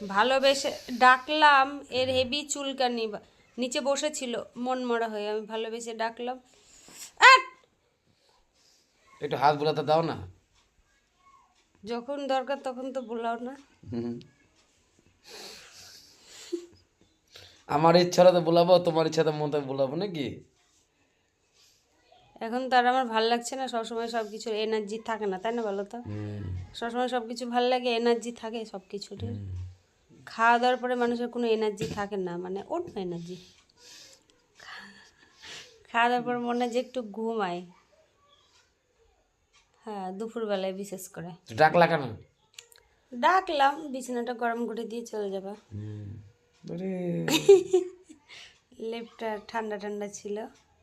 ভালোবেসে ডাকলাম এর হেভি চুলকানি নিচে বসেছিল মন মরা হয়ে আমি ভালোবেসে ডাকলাম! একটু হাত বোলাতে দাও না। যখন দরকার তখন তো বোলাও না। আমার ইচ্ছাটা তো বোলাবো তোমার ইচ্ছাতে মতো বলাবো নাকি? এখন তো আর আমার ভালো লাগছে না সবসময় সব কিছুর এনার্জি থাকে না তাই না বলো তো। সবসময় সব কিছু ভালো লাগে এনার্জি থাকে সব কিছুর খাওয়া দাওয়ার পরে মানুষের কোনো এনার্জি থাকে না মানে অন্য এনার্জি খাওয়া দাওয়ার পর মনে হয় যে একটু ঘুমায়। হ্যাঁ দুপুরবেলায় বিশেষ করে। ডাকলা কেন? ডাকলাম বিছানাটা গরম করে দিয়ে চলে যাবা। হুম। আরে। লেপটা ঠান্ডা ঠান্ডা ছিল।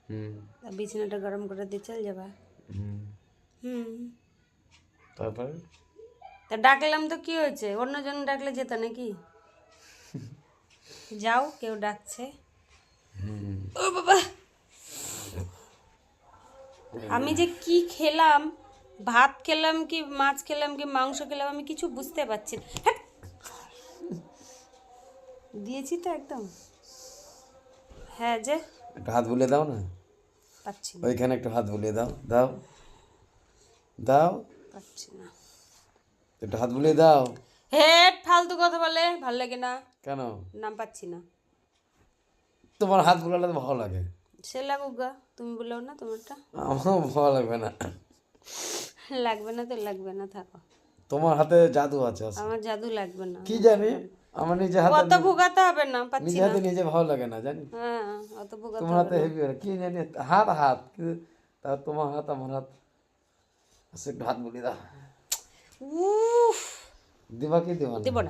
হুম। তা বিছানাটা গরম করে দিয়ে চলে যাবা। হুম। হুম। তারপরে? তা ডাকলাম তো কি হয়েছে? অন্যজন ডাকলে যেত নাকি? যাও কেউ ডাকছে। ও বাবা! আমি যে কি খেলাম? ভাত খেলাম কি মাছ খেলাম কি মাংস খেলাম আমি কিছু বুঝতে পারছি না। দিয়েছি তো একদম। হ্যাঁ যে। একটু হাত বুলিয়ে দাও না। পাচ্ছি ওইখানে একটু হাত বুলিয়ে দাও দাও। দাও। পাচ্ছি না। একটু হাত বুলিয়ে দাও। হেট ফালতু কথা বলে ভালো লাগে না। কেন? নাম পাচ্ছি না। তোমার হাত বুলালে তো ভালো লাগে। সে লাগুক গা তুমি বলেও না তোমারটা? আমার ভালো লাগবে না। লাগবে না তো লাগবে না থাকো। তোমার হাতে জাদু আছে। আমার জাদু লাগবে না। কি জানি? আমার নিজে হাতে অত ভোগাতে হবে না পাচ্ছি না। নিজে হাতে নিজে ভালো লাগে না জানি। হ্যাঁ অত ভোগাতে তোমার হাতে হেভি আর কি জানি হাত হাত। তা তোমার হাত আমার হাত। আচ্ছা, একটু হাত বুলিয়ে দাও। উফ! দিবা কি দিবা না?